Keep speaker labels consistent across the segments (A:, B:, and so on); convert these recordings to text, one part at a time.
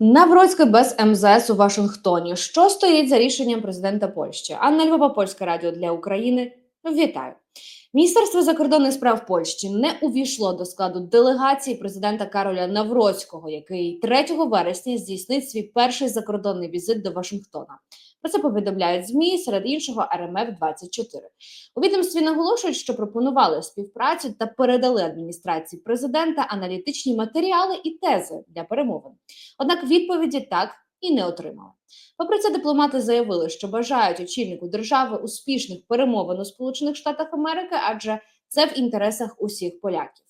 A: Навроцьке без МЗС у Вашингтоні. Що стоїть за рішенням президента Польщі? Анна Львова, Польське радіо для України. Вітаю. Міністерство закордонних справ Польщі не увійшло до складу делегації президента Кароля Навроцького, який 3 вересня здійснить свій перший закордонний візит до Вашингтона. Про це повідомляють змі серед іншого РМФ 24 У відомстві наголошують, що пропонували співпрацю та передали адміністрації президента аналітичні матеріали і тези для перемовин. Однак відповіді так і не отримали. Попри це, дипломати заявили, що бажають очільнику держави успішних перемовин у Сполучених Штатах Америки, адже це в інтересах усіх поляків.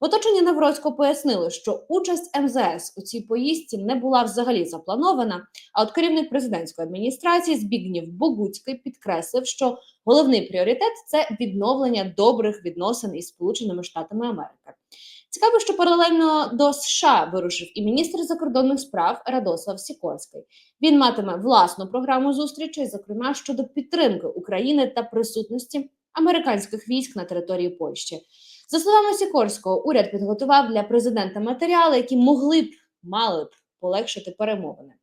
A: В оточенні Навроцького пояснили, що участь МЗС у цій поїздці не була взагалі запланована. А от керівник президентської адміністрації Збігнів Богуцький підкреслив, що головний пріоритет це відновлення добрих відносин із Сполученими Штатами Америки. Цікаво, що паралельно до США вирушив і міністр закордонних справ Радослав Сікорський. Він матиме власну програму зустрічей, зокрема щодо підтримки України та присутності американських військ на території Польщі. За словами Сікорського, уряд підготував для президента матеріали, які могли б мали б полегшити перемовини.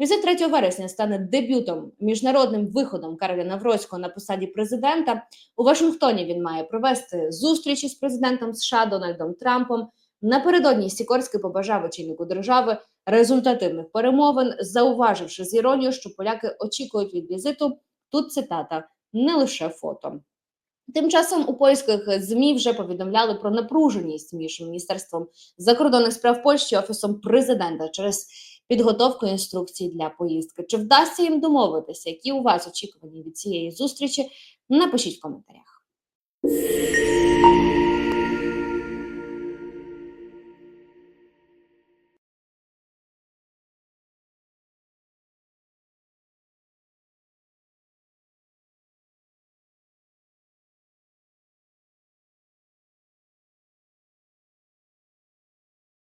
A: Візит 3 вересня стане дебютом міжнародним виходом Кароля Навроцького на посаді президента. У Вашингтоні він має провести зустрічі з президентом США Дональдом Трампом. Напередодні Сікорський побажав очільнику держави результативних перемовин, зауваживши з іронією, що поляки очікують від візиту. Тут цитата не лише фото. Тим часом у польських змі вже повідомляли про напруженість між міністерством закордонних справ Польщі і офісом президента через підготовку інструкцій для поїздки. Чи вдасться їм домовитися? Які у вас очікування від цієї зустрічі? Напишіть в коментарях.